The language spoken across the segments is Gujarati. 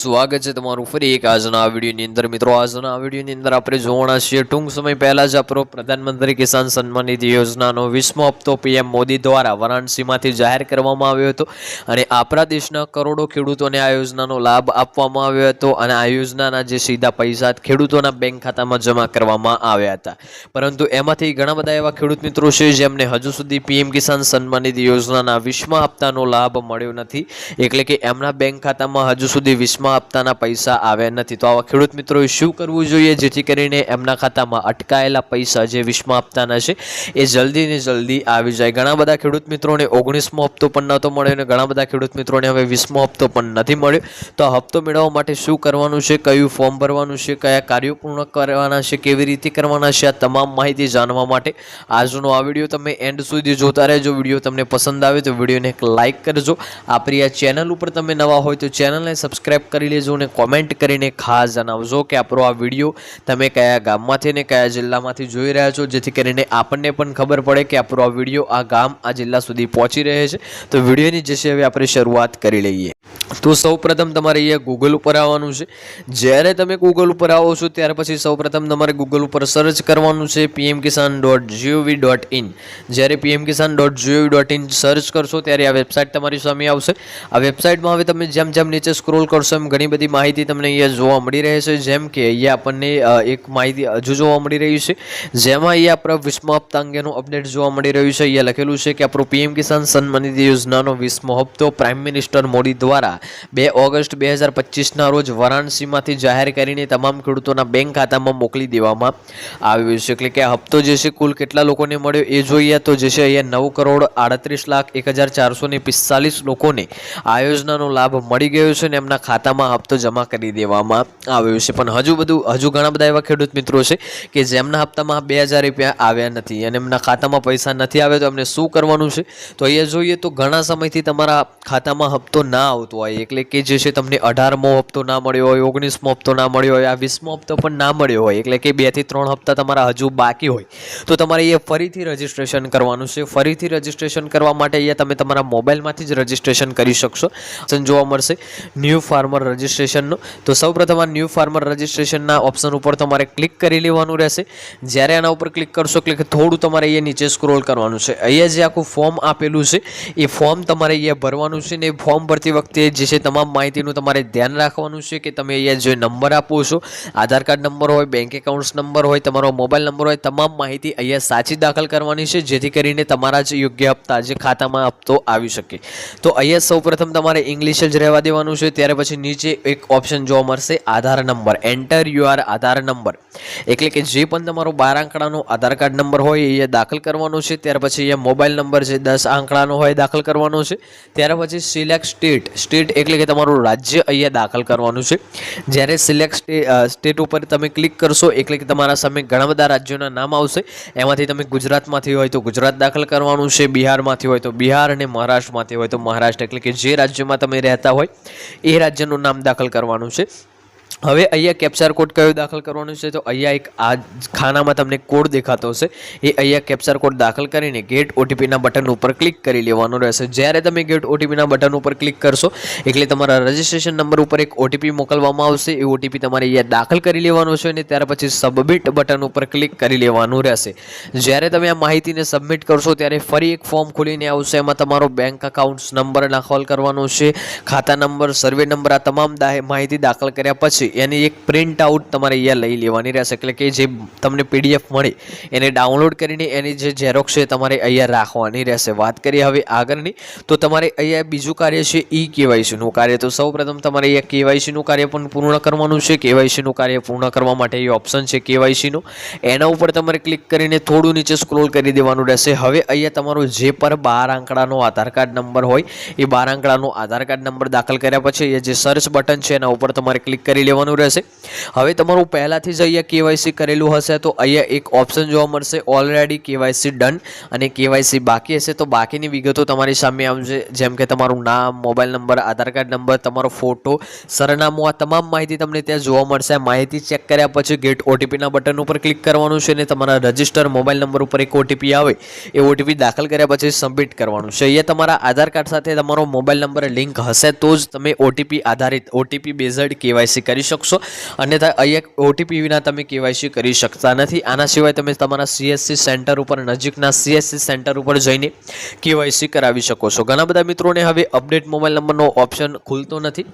સ્વાગત છે તમારું ફરી એક આજના આ વિડીયોની અંદર. મિત્રો, આજના વિડીયોની અંદર આપણે જોવાના છીએ, ટૂંક સમય પહેલા જ આપણો પ્રધાનમંત્રી કિસાન સન્માન નિધિ યોજનાનો વીસમો હપ્તો પીએમ મોદી દ્વારા વારાણસીમાંથી જાહેર કરવામાં આવ્યો હતો અને આપણા દેશના કરોડો ખેડૂતોને આ યોજનાનો લાભ આપવામાં આવ્યો હતો અને આ યોજનાના જે સીધા પૈસા ખેડૂતોના બેંક ખાતામાં જમા કરવામાં આવ્યા હતા. પરંતુ એમાંથી ઘણા બધા એવા ખેડૂત મિત્રો છે જેમને હજુ સુધી પીએમ કિસાન સન્માન નિધિ યોજનાના વીસમા હપ્તાનો લાભ મળ્યો નથી. એટલે કે એમના બેંક ખાતામાં હજુ સુધી વીસમા હપ્તાના પૈસા આવ્યા નથી. તો આવા ખેડૂત મિત્રોએ શું કરવું જોઈએ? જેથી કરીને એમના ખાતામાં અટકાયેલા પૈસા જે વીસમા હપ્તાના છે, એ જલ્દી ને જલ્દી આવી જાય. ઘણા બધા ખેડૂત મિત્રોને ઓગણીસમો હપ્તો પણ નહોતો મળ્યો અને ઘણા બધા ખેડૂત મિત્રોને હવે વીસમો હપ્તો પણ નથી મળ્યો. તો હપ્તો મેળવવા માટે શું કરવાનું છે? કયું ફોર્મ ભરવાનું છે? કયા કાર્યો પૂર્ણ કરવાના છે? કેવી રીતે કરવાના છે? આ તમામ માહિતી જાણવા માટે આજનો આ વીડિયો તમે એન્ડ સુધી જોતા રહેજો. વીડિયો તમને પસંદ આવે તો વિડીયોને એક લાઇક કરજો. આપણી આ ચેનલ ઉપર તમે નવા હોય તો ચેનલને સબસ્ક્રાઈબ કરી લેજો અને કોમેન્ટ કરીને ખાસ જણાવજો કે આપણો આ વીડિયો તમે કયા ગામમાંથી ને કયા જિલ્લામાંથી જોઈ રહ્યા છો, જેથી કરીને આપણને પણ ખબર પડે કે આપણો આ વીડિયો આ ગામ આ જિલ્લા સુધી પહોંચી રહે છે. તો વિડીયોની જે છે, હવે આપણે શરૂઆત કરી લઈએ. તો સૌપ્રથમ તમારે અહીંયા ગૂગલ ઉપર આવવાનું છે. જ્યારે તમે ગૂગલ ઉપર આવો છો, ત્યાર પછી સૌપ્રથમ તમારે ગૂગલ ઉપર સર્ચ કરવાનું છે PM Kisan dot GOV dot in જ્યારે PM Kisan dot GOV dot in search કરશો, ત્યારે આ વેબસાઇટ તમારી સામે આવશે. આ વેબસાઇટમાં હવે તમે જેમ જેમ નીચે સ્ક્રોલ કરશો, એમ ઘણી બધી માહિતી તમને અહીંયા જોવા મળી રહે છે. જેમ કે અહીંયા આપણને એક માહિતી હજુ જોવા મળી રહી છે. જેમાં અહીંયા આપણા વીસમો હપ્તા અંગેનું અપડેટ જોવા મળી રહ્યું છે. અહીંયા લખેલું છે કે આપણું પીએમ કિસાન સન્માનિધિ યોજનાનો વિશ્વ હપ્તો પ્રાઇમ મિનિસ્ટર મોદી દ્વારા બે ઓગસ્ટ બે હજાર પચીસના રોજ વારાણસીમાંથી જાહેર કરીને તમામ ખેડૂતોના બેંક ખાતામાં મોકલી દેવામાં આવ્યું છે. એટલે કે આ હપ્તો જે છે, કુલ કેટલા લોકોને મળ્યો એ જોઈએ તો જે છે, અહીંયા નવ કરોડ આડત્રીસ લાખ એક હજાર ચારસો ને પિસ્તાલીસ લોકોને આ યોજનાનો લાભ મળી ગયો છે અને એમના ખાતામાં હપ્તો જમા કરી દેવામાં આવ્યો છે. પણ હજુ બધું, હજુ ઘણા બધા એવા ખેડૂત મિત્રો છે કે જેમના હપ્તામાં બે હજાર રૂપિયા આવ્યા નથી અને એમના ખાતામાં પૈસા નથી આવ્યા તો એમને શું કરવાનું છે? તો અહીંયા જોઈએ તો ઘણા સમયથી તમારા ખાતામાં હપ્તો ના આવતો હોય એટલે કે જે છે તમને અઢારમો હપ્તો ના મળ્યો હોય, ઓગણીસમો હપ્તો ના મળ્યો હોય, આ વીસમો હપ્તો પણ ના મળ્યો હોય, એટલે કે બેથી ત્રણ હપ્તા તમારા હજુ બાકી હોય. તો તમારે એ ફરીથી રજીસ્ટ્રેશન કરવાનું છે. ફરીથી રજીસ્ટ્રેશન કરવા માટે અહીંયા તમે તમારા મોબાઈલમાંથી જ રજીસ્ટ્રેશન કરી શકશો. ઓપ્શન જોવા મળશે. ન્યૂ ફાર્મર રજિસ્ટ્રેશનનો તો સૌપ્રથમ આ ન્યૂ ફાર્મર રજીસ્ટ્રેશનના ઓપ્શન ઉપર તમારે ક્લિક કરી લેવાનું રહેશે. જ્યારે આના ઉપર ક્લિક કરશો, એટલે કે થોડું તમારે અહીંયા નીચે સ્ક્રોલ કરવાનું છે. અહીંયા જે આખું ફોર્મ આપેલું છે, એ ફોર્મ તમારે અહીંયા ભરવાનું છે ને એ ફોર્મ ભરતી વખતે જે છે તમામ માહિતીનું તમારે ધ્યાન રાખવાનું છે કે તમે અહીંયા જે નંબર આપો છો, આધાર કાર્ડ નંબર હોય બેંક એકાઉન્ટ્સ નંબર હોય, તમારો મોબાઈલ નંબર હોય, તમામ માહિતી અહીંયા સાચી દાખલ કરવાની છે, જેથી કરીને તમારા જ યોગ્ય હપ્તા જે ખાતામાં હપ્તો આવી શકે. તો અહીંયા સૌપ્રથમ તમારે ઇંગ્લિશ જ રહેવા દેવાનું છે, ત્યારે પછી નીચે એક ઓપ્શન જોવા મળશે, Aadhaar number. Enter your Aadhaar number. એટલે કે જે પણ તમારો બાર આંકડાનો આધાર કાર્ડ નંબર હોય એ દાખલ કરવાનો છે, ત્યાર પછી અહીંયા મોબાઈલ નંબર છે દસ આંકડાનો હોય દાખલ કરવાનો છે, ત્યાર પછી સિલેક્ટ સ્ટેટ સ્ટેટ એટલે કે તમારું રાજ્ય અહીંયા દાખલ કરવાનું છે. જ્યારે સિલેક્ટ સ્ટેટ ઉપર તમે ક્લિક કરશો, એટલે કે તમારા સામે ઘણા બધા રાજ્યોના નામ આવશે. એમાંથી તમે ગુજરાતમાંથી હોય તો ગુજરાત દાખલ કરવાનું છે, બિહારમાંથી હોય તો બિહાર અને મહારાષ્ટ્રમાંથી હોય તો મહારાષ્ટ્ર. એટલે કે જે રાજ્યમાં તમે રહેતા હોય, એ રાજ્યનું નામ દાખલ કરવાનું છે. હવે અહીંયા કેપ્ચર કોડ કયો દાખલ કરવાનો છે? તો અહીંયા એક આ ખાનામાં તમને કોડ દેખાતો હશે. એ અહીંયા કેપ્ચર કોડ દાખલ કરીને ગેટ ઓટીપીના બટન ઉપર ક્લિક કરી લેવાનું રહેશે. જ્યારે તમે ગેટ ઓટીપીના બટન ઉપર ક્લિક કરશો, એટલે તમારા રજિસ્ટ્રેશન નંબર ઉપર એક ઓટીપી મોકલવામાં આવશે. એ ઓટીપી તમારે અહીંયા દાખલ કરી લેવાનો છે અને ત્યાર પછી સબમિટ બટન ઉપર ક્લિક કરી લેવાનું રહેશે. જ્યારે તમે આ માહિતીને સબમિટ કરશો, ત્યારે ફરી એક ફોર્મ ખોલીને આવશે. એમાં તમારો બેંક અકાઉન્ટ્સ નંબર દાખલ કરવાનો છે. ખાતા નંબર સર્વે નંબર આ તમામ માહિતી દાખલ કર્યા પછી એની એક પ્રિન્ટ આઉટ તમારે અહીંયા લઈ લેવાની રહેશે. એટલે કે જે તમને પીડીએફ મળે, એને ડાઉનલોડ કરીને એની જે ઝેરોક્ષ છે તમારે અહીંયા રાખવાની રહેશે. વાત કરીએ હવે આગળની, તો તમારે અહીંયા બીજું કાર્ય છે ઈ કેવાયસીનું કાર્ય. તો સૌપ્રથમ તમારે અહીંયા કેવાયસીનું કાર્ય પણ પૂર્ણ કરવાનું છે. કેવાયસીનું કાર્ય પૂર્ણ કરવા માટે એ ઓપ્શન છે કેવાયસીનું. એના ઉપર તમારે ક્લિક કરીને થોડું નીચે સ્ક્રોલ કરી દેવાનું રહેશે. હવે અહીંયા તમારો જે પર બાર આંકડાનો આધાર કાર્ડ નંબર હોય, એ બાર આંકડાનો આધાર કાર્ડ નંબર દાખલ કર્યા પછી એ જે સર્ચ બટન છે એના ઉપર તમારે ક્લિક કરી લેવાનું લેવાનું રહેશે. હવે તમારું પહેલાંથી જ અહીંયા કેવાયસી કરેલું હશે, તો અહીંયા એક ઓપ્શન જોવા મળશે ઓલરેડી કેવાયસી ડન અને કેવાયસી બાકી હશે. તો બાકીની વિગતો તમારી સામે આવશે, જેમ કે તમારું નામ mobile number Aadhaar card number તમારો ફોટો સરનામું, આ તમામ માહિતી તમને ત્યાં જોવા મળશે. માહિતી ચેક કર્યા પછી ગેટ ઓટીપીના બટન ઉપર ક્લિક કરવાનું છે અને તમારા રજિસ્ટર મોબાઈલ નંબર ઉપર એક ઓટીપી આવે, એ ઓટીપી દાખલ કર્યા પછી સબમિટ કરવાનું છે. અહીંયા તમારા આધાર કાર્ડ સાથે તમારો મોબાઈલ નંબર લિંક હશે, તો જ તમે ઓટીપી આધારિત ઓટીપી બેઝડ કેવાયસી કરી શકશો. અન્યથા અહીંયા ઓટીપી વિના તમે કેવાયસી કરી શકતા નથી. આના સિવાય તમે તમારા સીએસસી સેન્ટર ઉપર, નજીકના સીએસસી સેન્ટર ઉપર જઈને કેવાયસી કરાવી શકો છો. ઘણા બધા મિત્રોને હવે અપડેટ મોબાઈલ નંબરનો ઓપ્શન ખુલતો નથી.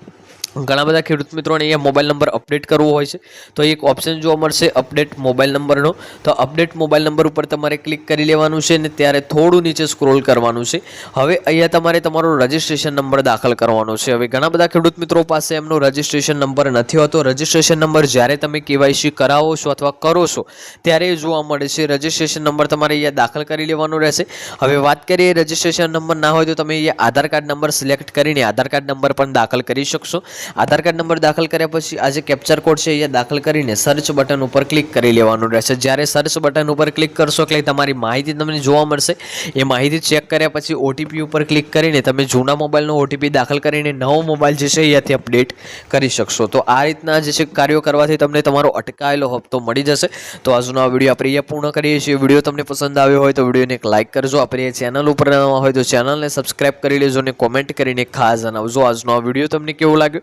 ઘણા બધા ખેડૂત મિત્રોને અહીંયા મોબાઈલ નંબર અપડેટ કરવો હોય છે. તો એક ઓપ્શન જોવા મળશે અપડેટ મોબાઈલ નંબરનો. તો અપડેટ મોબાઈલ નંબર ઉપર તમારે ક્લિક કરી લેવાનું છે અને ત્યારે થોડું નીચે સ્ક્રોલ કરવાનું છે. હવે અહીંયા તમારે તમારો રજિસ્ટ્રેશન નંબર દાખલ કરવાનો છે. હવે ઘણા બધા ખેડૂત મિત્રો પાસે એમનો રજિસ્ટ્રેશન નંબર નથી હોતો. રજિસ્ટ્રેશન નંબર જ્યારે તમે કેવાયસી કરાવો છો અથવા કરો છો, ત્યારે જોવા મળે છે રજિસ્ટ્રેશન નંબર તમારે અહીંયા દાખલ કરી લેવાનો રહેશે. હવે વાત કરીએ રજિસ્ટ્રેશન નંબર ના હોય તો તમે અહીંયા આધાર કાર્ડ નંબર સિલેક્ટ કરીને આધાર કાર્ડ નંબર પણ દાખલ કરી શકશો. આધાર કાર્ડ નંબર દાખલ કર્યા પછી આ જે કેપ્ચર કોડ છે એ દાખલ કરીને સર્ચ બટન ઉપર ક્લિક કરી લેવાનું રહેશે. જ્યારે સર્ચ બટન ઉપર ક્લિક કરશો એટલે તમારી માહિતી તમને જોવા મળશે. એ માહિતી ચેક કર્યા પછી ઓટીપી ઉપર ક્લિક કરીને તમે જૂના મોબાઈલનો ઓટીપી દાખલ કરીને નવો મોબાઈલ જે છે અહીંયાથી અપડેટ કરી શકશો. તો આ રીતના જે છે કાર્યો કરવાથી તમને તમારો અટકાયેલો હપ્તો મળી જશે. તો આજનો આ વીડિયો આપણે અહીંયા પૂર્ણ કરીએ છીએ. વીડિયો તમને પસંદ આવ્યો હોય તો વિડીયોને એક લાઇક કરજો. આપણે ચેનલ ઉપર નવા હોય તો ચેનલને સબસ્ક્રાઇબ કરી લેજો અને કોમેન્ટ કરીને ખાસ જણાવજો આજનો આ વીડિયો તમને કેવો લાગ્યો.